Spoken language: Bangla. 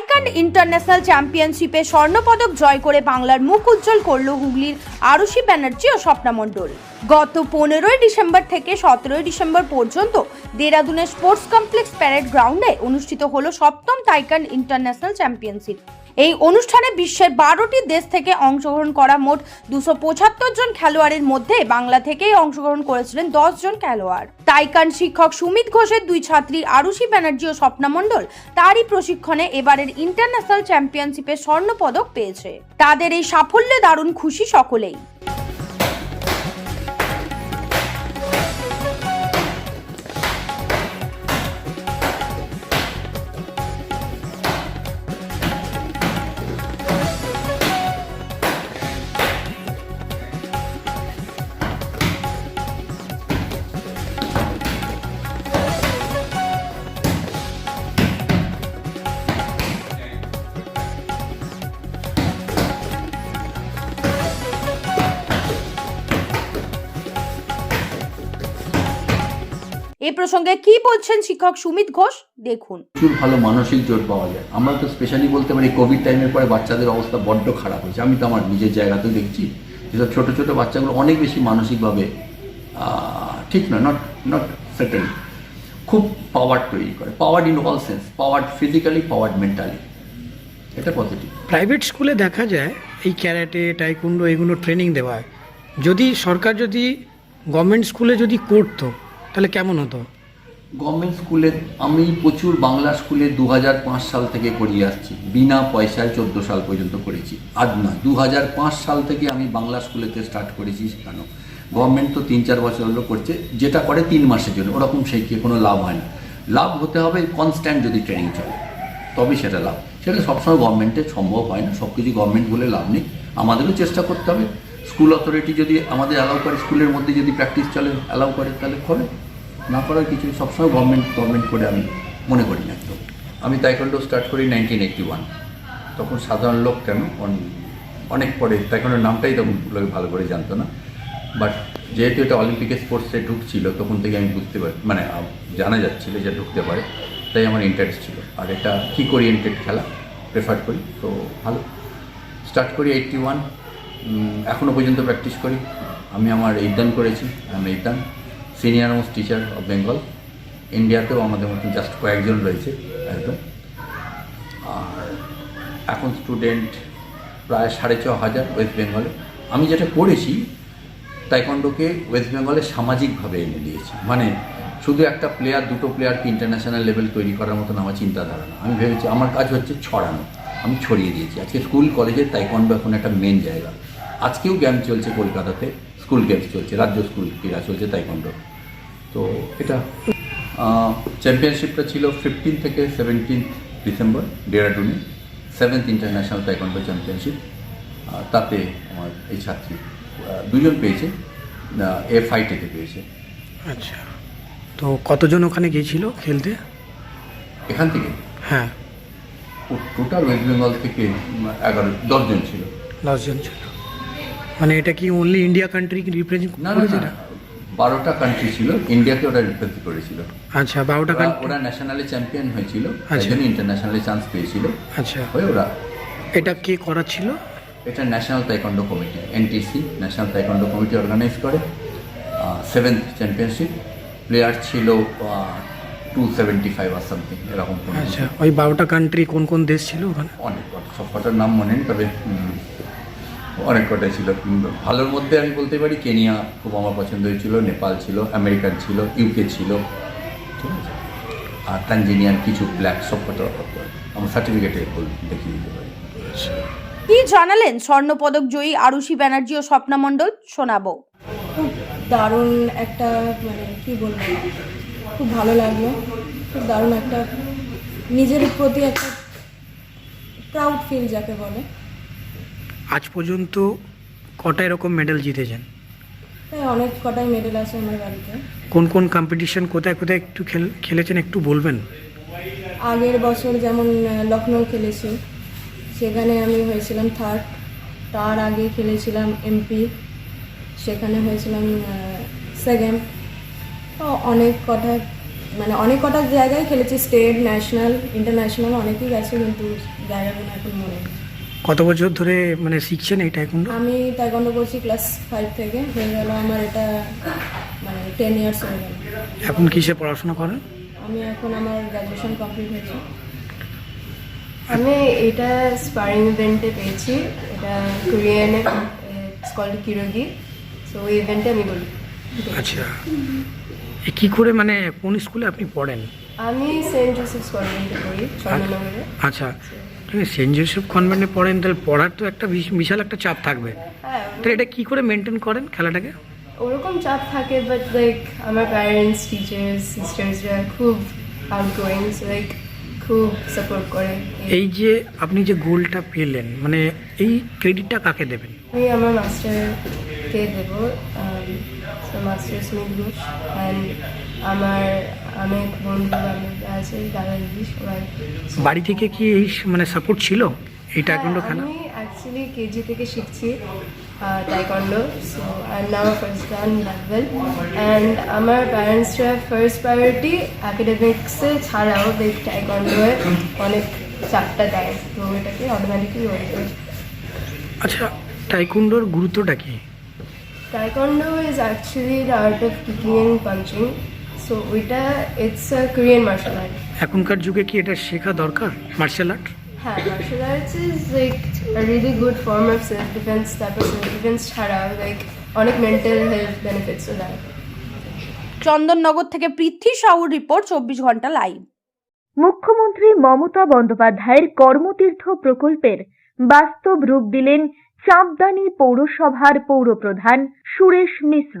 তাইকান্ড ইন্টারন্যাশনাল চ্যাম্পিয়নশিপে স্বর্ণপদক জয় করে বাংলার মুখ উজ্জ্বল করল হুগলির আরুষি ব্যানার্জি ও স্বপ্না মণ্ডল। গত পনেরোই ডিসেম্বর থেকে সতেরোই ডিসেম্বর পর্যন্ত দেরাদুনের স্পোর্টস কমপ্লেক্স প্যারেড গ্রাউন্ডে অনুষ্ঠিত হলো সপ্তম তাইকান্ড ইন্টারন্যাশনাল চ্যাম্পিয়নশিপ এই অনুষ্ঠানে বিশ্বের বারোটি দেশ থেকে অংশগ্রহণ করা মোট দুশো পঁচাত্তর জন খেলোয়াড়ের মধ্যে বাংলা থেকেই অংশগ্রহণ করেছিলেন দশ জন খেলোয়াড়। তাইকান শিক্ষক সুমিত ঘোষের দুই ছাত্রী আরুষি ব্যানার্জি ও স্বপ্না মণ্ডল তারই প্রশিক্ষণে এবারের ইন্টারন্যাশনাল চ্যাম্পিয়নশিপে স্বর্ণপদক পেয়েছে। তাদের এই সাফল্যে দারুণ খুশি সকলেই। এ প্রসঙ্গে কি বলছেন শিক্ষক সুমিত ঘোষ? দেখুন। প্রচুর ভালো মানসিক জোর পাওয়া যায়। আমরা তো স্পেশালি বলতে পারি কোভিড টাইমের পরে বাচ্চাদের অবস্থা বড্ড খারাপ হয়েছে। আমি তো আমার নিজের জায়গাতে দেখছি যেসব ছোটো ছোটো বাচ্চাগুলো অনেক বেশি মানসিকভাবে ঠিক নয় নট নট সেটেল খুব পাওয়ার তৈরি করে। Power in all sense power physically power mentally এটা পজিটিভ প্রাইভেট স্কুলে দেখা যায় এই ক্যারাটে টাইকুন্ডো এগুলো ট্রেনিং দেওয়া হয়। যদি সরকার যদি গভর্নমেন্ট স্কুলে যদি করতো তাহলে কেমন হতো? গভর্নমেন্ট স্কুলে আমি প্রচুর বাংলা স্কুলে দু হাজার পাঁচ সাল থেকে করিয়ে আসছি। বিনা পয়সায় চোদ্দ সাল পর্যন্ত করেছি। আজ না দু হাজার পাঁচ সাল থেকে আমি বাংলা স্কুলেতে স্টার্ট করেছি শেখানো গভর্নমেন্ট তো তিন চার বছর হলো করছে, যেটা করে তিন মাসের জন্য ওরকম শিখিয়ে কোনো লাভ হয় না লাভ হতে হবে কনস্ট্যান্ট যদি ট্রেনিং চলে তবে সেটা লাভ। সেটা সবসময় গভর্নমেন্টের সম্ভব হয় না সব কিছু গভর্নমেন্ট বলে লাভ নেই। আমাদেরও চেষ্টা করতে হবে। স্কুল অথরিটি যদি আমাদের অ্যালাউ করে, স্কুলের মধ্যে যদি প্র্যাকটিস চলে অ্যালাউ করে, তাহলে করে না করার কিছু সবসময় গভর্নমেন্ট গভর্নমেন্ট করে আমি মনে করি না একদম। আমি তাইকন্ডো স্টার্ট করি নাইনটিন এইটটি ওয়ান তখন সাধারণ লোক কেন? অন- অনেক পরে তাইকন্ডোর নামটাই তখন লোকে ভালো করে জানতো না। বাট যেহেতু এটা অলিম্পিকে স্পোর্টসে ঢুকছিল, তখন থেকে আমি বুঝতে পারি মানে জানা যাচ্ছিল যে ঢুকতে পারে। তাই আমার ইন্টারেস্ট ছিল। আর এটা কিক ওরিয়েন্টেড খেলা প্রেফার করি। তো ভালো। স্টার্ট করি এইটটি ওয়ান এখনও পর্যন্ত প্র্যাকটিস করি। আমি আমার এইদান করেছি আমি এইদান senior most teacher of Bengal ইন্ডিয়াতেও আমাদের মতন জাস্ট কয়েকজন রয়েছে একদম। আর এখন স্টুডেন্ট প্রায় সাড়ে ছ হাজার ওয়েস্ট বেঙ্গলে আমি যেটা করেছি তাইকন্ডোকে ওয়েস্ট বেঙ্গলে সামাজিকভাবে এনে দিয়েছি। মানে শুধু একটা প্লেয়ার দুটো প্লেয়ারকে ইন্টারন্যাশনাল লেভেল তৈরি করার মতন আমার চিন্তাধারা না। আমি ভেবেছি আমার কাজ হচ্ছে ছড়ানো। আমি ছড়িয়ে দিয়েছি। আজকে স্কুল কলেজে তাইকন্ডো এখন একটা মেন জায়গা। আজকেও গেম চলছে কলকাতাতে স্কুল গেমস চলছে রাজ্য স্কুল ক্রীড়া চলছে তাইকন্ডো। তো এটা চ্যাম্পিয়নশিপটা ছিল ফিফটিন থেকে সেভেন্টিন ডিসেম্বর ডেরাডুনে সেভেন্থ ইন্টারন্যাশনাল তাইকন্ডো চ্যাম্পিয়নশিপ তাতে আমার এই ছাত্রী দুজন পেয়েছে এ ফাইটেতে পেয়েছে। আচ্ছা তো কতজন ওখানে গিয়েছিল খেলতে? এখান থেকে? হ্যাঁ। টোটাল ওয়েস্ট বেঙ্গল থেকে এগারো দশজন ছিল। দশজন ছিল। মানে এটা কি অনলি ইন্ডিয়া কান্ট্রি রিপ্রেজেন্ট না না বারোটা কান্ট্রি ছিল ইন্ডিয়াকে ওরা রিপ্রেজেন্ট করেছিল। আচ্ছা বারোটা কান্ট্রি ওরা ন্যাশনালে চ্যাম্পিয়ন হয়েছিল আচ্ছা। ইন্টারন্যাশনালে চান্স পেয়েছিল। আচ্ছা। হয়ে ওরা এটা কে করাচ্ছিল এটা national taekwondo committee NTC national taekwondo committee organise করে। সেভেন্থ চ্যাম্পিয়নশিপ প্লেয়ার ছিল টু সেভেন্টি ফাইভ আর সামথিং এরকম আচ্ছা ওই বারোটা কান্ট্রি কোন কোন দেশ ছিল ওখানে? অনেক সব কটার নাম মনে নেই তবে অনেক কটাই ছিল। ভালোর মধ্যে আমি বলতে পারি কেনিয়া খুব আমার পছন্দ হয়েছিল নেপাল ছিল আমেরিকান ছিল ইউকে ছিল। ঠিক আছে? আর তানজেনিয়ার কিছু ব্ল্যাক সব কটা আমার সার্টিফিকেটে দেখিয়ে দিতে পারি। কি জানালেন স্বর্ণপদক জয়ী আরুষি ব্যানার্জি ও স্বপ্না মণ্ডল শোনাবো। খুব দারুণ একটা মানে কি বলব খুব ভালো লাগল। খুব দারুণ একটা নিজের প্রতি একটা প্রাউড ফিল যাকে বলে। আজ পর্যন্ত কটা এরকম মেডেল জিতেছেন? তাই অনেক কটাই মেডেল আছে আমার বাড়িতে। কোন কোন কম্পিটিশন কোথায় কোথায় একটু খেল খেলেছেন একটু বলবেন? আগের বছর যেমন লখনৌ খেলেছি সেখানে আমি হয়েছিলাম থার্ড তার আগে খেলেছিলাম এমপি সেখানে হয়েছিলাম সেকেন্ড তো অনেক কটা মানে অনেক কটা জায়গায় খেলেছি স্টেট ন্যাশনাল ইন্টারন্যাশনাল অনেকেই গেছে কিন্তু জায়গাগুলো এখন মনে। কত বছর ধরে মানে শিখছেন এই টাইকুন্ডো আমি তাইকন্ডো করছি ক্লাস ফাইভ থেকে। হয়ে গেল আমার এটা মানে টেন ইয়ার্স হয়ে গেল। এখন কিসে পড়াশোনা করেন? আমি এখন আমার গ্র্যাজুয়েশন কমপ্লিট হয়েছে। আমি এটা স্পারিং ইভেন্টে পেয়েছি। এটা কোরিয়ানে ইটস কল্ড কিরোগি সো ওই ইভেন্টে আমি বলি। আচ্ছা। এ কি করে মানে কোন স্কুলে আপনি পড়েন? আমি সেন্ট জোসেফস কনভেন্টে পড়ি আচ্ছা। সেন্ট জোসেফ কনভেন্টে পড়েন তাহলে পড়ার তো একটা বিশ- বিশাল একটা চাপ থাকবে। হ্যাঁ। তাহলে এটা কি করে মেনটেন করেন খেলাটাকে? ওরকম চাপ থাকে বাট লাইক আমার প্যারেন্টস টিচার্স সিস্টার্সরা খুব আউটগোয়িং সো লাইক খুব সাপোর্ট করে। এই যে আপনি যে গোলটা পেলেন মানে এই ক্রেডিটটা কাকে দেবেন? আমি আমার মাস্টারকে দেবো মাস্টার স্মিথ ঘোষ অ্যান্ড আমার অনেক বন্ধু বান্ধব আছে দাদা দিদি সবাই। বাড়ি থেকে কি এই মানে সাপোর্ট ছিল? এই টাইকুন্ডো খেলা আমি অ্যাকচুয়ালি কেজি থেকে শিখছি taekwondo so I now first dan level and আমার প্যারেন্টসরা ফার্স্ট প্রায়োরিটি অ্যাকাডেমিক্সে ছাড়াও লাইক টাইকন্ডোয়ে অনেক চাপটা দেয় তো এটাকে অটোমেটিকলি হয়ে আচ্ছা টাইকুন্ডোর গুরুত্বটা কি? Taekwondo is actually the art of kicking and punching so ওইটা it's a Korean martial art এখনকার যুগে কি এটা শেখা দরকার? মার্শাল আর্ট হ্যাঁ martial arts is like really good form of self defence তারপর সেলফ ডিফেন্স ছাড়াও লাইক অনেক মেন্টাল হেলথ বেনিফিটসও দেয়। চন্দননগর থেকে পৃথ্বী সাউর রিপোর্ট চব্বিশ ঘণ্টা লাইভ মুখ্যমন্ত্রী মমতা বন্দ্যোপাধ্যায়ের কর্মতীর্থ প্রকল্পের বাস্তব রূপ দিলেন চাঁপদানি পৌরসভার পৌরপ্রধান সুরেশ মিশ্র।